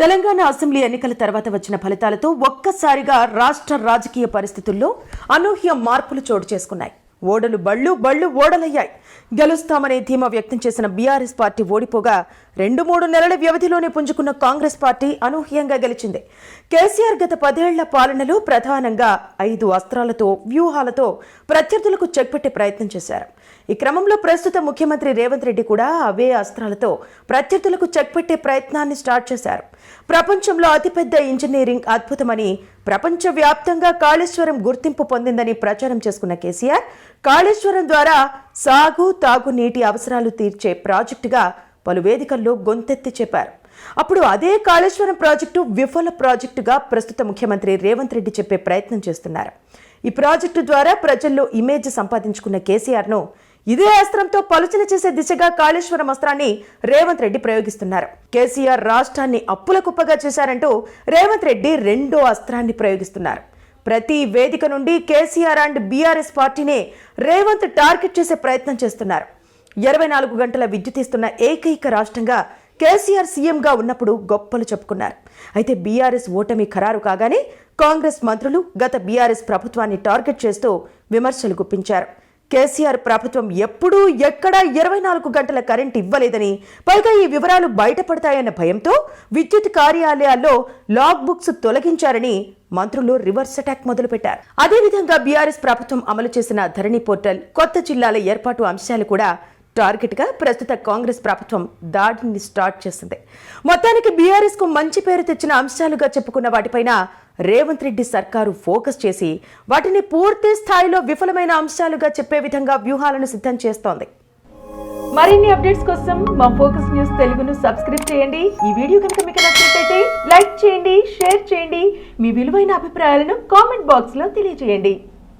Telangana assembly ఎన్నికల తర్వాత వచ్చిన ఫలితాలతో ఒక్కసారిగా రాష్ట్ర రాజకీయ పరిస్థితుల్లో అనూహ్య మార్పులు చోటు చేసుకున్నాయి. ఓడలు బళ్ళు బళ్ళు ఓడలయ్యాయి. గెలుస్తామనే ధీమా వ్యక్తం చేసిన బీఆర్ఎస్ పార్టీ ఓడిపోగా రెండు మూడు నెలల వ్యవధిలోనే పుంజుకున్న కాంగ్రెస్ పార్టీ అనూహ్యంగా గెలిచింది. కేసీఆర్ గత పదేళ్ళ పాలనలో ప్రధానంగా ఐదు అస్త్రాలతో వ్యూహాలతో ప్రత్యర్థులకు చెక్ పెట్టే ప్రయత్నం చేశారు. ఈ క్రమంలో ప్రస్తుత ముఖ్యమంత్రి రేవంత్ రెడ్డి కూడా అవే అస్త్రాలతో ప్రత్యర్థులకు చెక్ పెట్టే ప్రయత్నాన్ని స్టార్ట్ చేశారు. ప్రపంచంలో అతిపెద్ద ఇంజనీరింగ్ అద్భుతమని ప్రపంచవ్యాప్తంగా కాళేశ్వరం గుర్తింపు పొందిందని ప్రచారం చేసుకున్న కేసీఆర్ కాళేశ్వరం ద్వారా సాగు తాగు నీటి అవసరాలు తీర్చే ప్రాజెక్టుగా పలు వేదికల్లో గొంతెత్తి చెప్పారు. అప్పుడు అదే కాళేశ్వరం ప్రాజెక్టు విఫల ప్రాజెక్టుగా ప్రస్తుత ముఖ్యమంత్రి రేవంత్ రెడ్డి చెప్పే ప్రయత్నం చేస్తున్నారు. ఈ ప్రాజెక్టు ద్వారా ప్రజల్లో ఇమేజ్ సంపాదించుకున్న కేసీఆర్ను ఇదే అస్త్రంతో పలుచన చేసే దిశగా కాళేశ్వరం అస్త్రాన్ని రేవంత్ రెడ్డి ప్రయోగిస్తున్నారు. కేసీఆర్ రాష్ట్రాన్ని అప్పుల కుప్పగా చేశారంటూ రేవంత్ రెడ్డి రెండో అస్త్రాన్ని ప్రయోగిస్తున్నారు. ప్రతి వేదిక నుండి కేసీఆర్ అండ్ బీఆర్ఎస్ పార్టీనే రేవంత్ టార్గెట్ చేసే ప్రయత్నం చేస్తున్నారు. ఇరవై నాలుగు గంటల విద్యుత్ ఇస్తున్న ఏకైక రాష్ట్రంగా కేసీఆర్ సీఎంగా ఉన్నప్పుడు గొప్పలు చెప్పుకున్నారు. అయితే బీఆర్ఎస్ ఓటమి ఖరారు కాగానే కాంగ్రెస్ మంత్రులు గత బీఆర్ఎస్ ప్రభుత్వాన్ని టార్గెట్ చేస్తూ విమర్శలు గుప్పించారు. కేసీఆర్ ప్రభుత్వం ఎప్పుడూ ఎక్కడా ఇరవై నాలుగు గంటల కరెంట్ ఇవ్వలేదని పైగా ఈ వివరాలు బయటపడతాయన్న భయంతో విద్యుత్ కార్యాలయాల్లో లాగ్ బుక్స్ తొలగించారని మంత్రులు రివర్స్ అటాక్ మొదలుపెట్టారు. అదేవిధంగా బీఆర్ఎస్ ప్రభుత్వం అమలు చేసిన ధరణి పోర్టల్ కొత్త జిల్లాల ఏర్పాటు అంశాలు కూడా టార్గెట్గా ప్రస్తుత కాంగ్రెస్ ప్రభుత్వం దాడిని స్టార్ట్ చేసింది. మొత్తానికి బీఆర్ఎస్కు మంచి పేరు తెచ్చిన అంశాలుగా చెప్పుకున్న వాటిపైన రేవంత్ రెడ్డి సర్కారు ఫోకస్ చేసి వాటిని పూర్తి స్థాయిలో విఫలమైన అంశాలుగా చెప్పే విధంగా వ్యూహాలను సిద్ధం చేస్తోంది. మరిన్ని అప్డేట్స్ కోసం మా ఫోకస్ న్యూస్ తెలుగును సబ్స్క్రైబ్ చేయండి. ఈ వీడియో కనుక మీకు నచ్చినట్లయితే లైక్ చేయండి షేర్ చేయండి. మీ విలువైన అభిప్రాయాలను కామెంట్ బాక్స్లో తెలియజేయండి.